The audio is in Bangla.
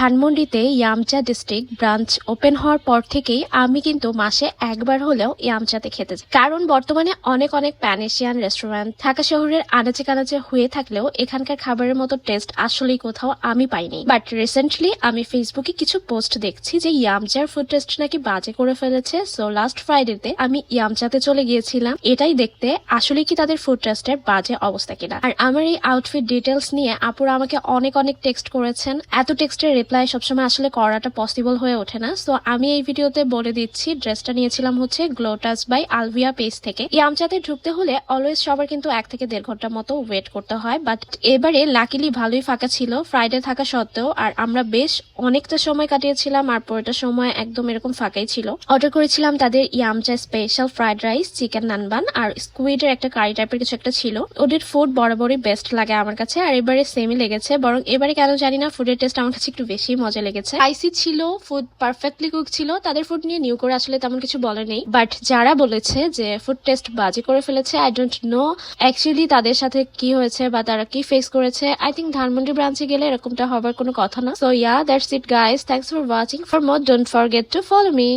ধানমন্ডিতে ইয়ামচা ডিস্ট্রিক্ট ব্রাঞ্চ ওপেন হওয়ার পর থেকেই আমি কিন্তু মাসে একবার হলেও ইয়ামচাতে খেতে যাই। কারণ বর্তমানে অনেক অনেক প্যানেশিয়ান রেস্টুরেন্ট ঢাকা শহরের আনাচে কানাচে হয়ে থাকলেও এখানকার খাবারের মতো টেস্ট আসলেই কোথাও আমি পাইনি। বাট রিসেন্টলি আমি ফেসবুকে কিছু পোস্ট দেখছি যে ইয়ামচার ফুড টেস্ট নাকি বাজে করে ফেলেছে। সো লাস্ট ফ্রাইডেতে আমি ইয়ামচাতে চলে গিয়েছিলাম। এটাই দেখতে আসলে কি তাদের ফুড টেস্টের বাজে অবস্থা কিনা। আর আমার এই আউটফিট ডিটেলস নিয়ে আপুরা আমাকে অনেক অনেক টেক্সট করেছেন। এত টেক্সটের রিপ্লাই সবসময় আসলে করাটা পসিবল হয়ে ওঠে না। সো আমি এই ভিডিওতে বলে দিচ্ছি ড্রেসটা নিয়েছিলাম হচ্ছে গ্লোটাস বাই আলভিয়া পেজ থেকে। ইয়ামচাতে ঢুকতে হলে অলওয়েজ সবার কিন্তু এক থেকে দেড় ঘণ্টার মতো ওয়েট করতে হয়। বাট এবারে লাকিলি ভালোই ফাঁকা ছিল ফ্রাইডে থাকা সত্ত্বেও। আর আমরা বেশ অনেকটা সময় কাটিয়েছিলাম, আর পুরোটা সময় একদম এরকম ফাঁকাই ছিল। অর্ডার করেছিলাম তাদের Yumcha special fried rice chicken nanban আর স্কুইডের একটা কারি টাইপের কিছু একটা ছিল। ওদের ফুড বরাবরই বেস্ট লাগে আমার কাছে, আর এবারে সেমই লেগেছে। বরং এবারে কেন জানি না ফুডের টেস্ট আমার কাছে একটু বেশি মজা লেগেছে। আইসি ছিল ফুড পারফেক্টলি কুক ছিল। তাদের ফুড নিয়ে নিউ করে আসলে তেমন কিছু বলে নেই। বাট যারা বলেছে যে ফুড টেস্ট বাজে করে ফেলেছে আই ডোন্ট নো অ্যাকচুয়ালি তাদের সাথে কি হয়েছে বা তারা কি ফেস করেছে। আই থিঙ্ক ধানমন্ডি ব্রাঞ্চে গেলে এরকমটা হবার কোনো কথা না। So yeah that's it guys thanks for watching for more don't forget to follow me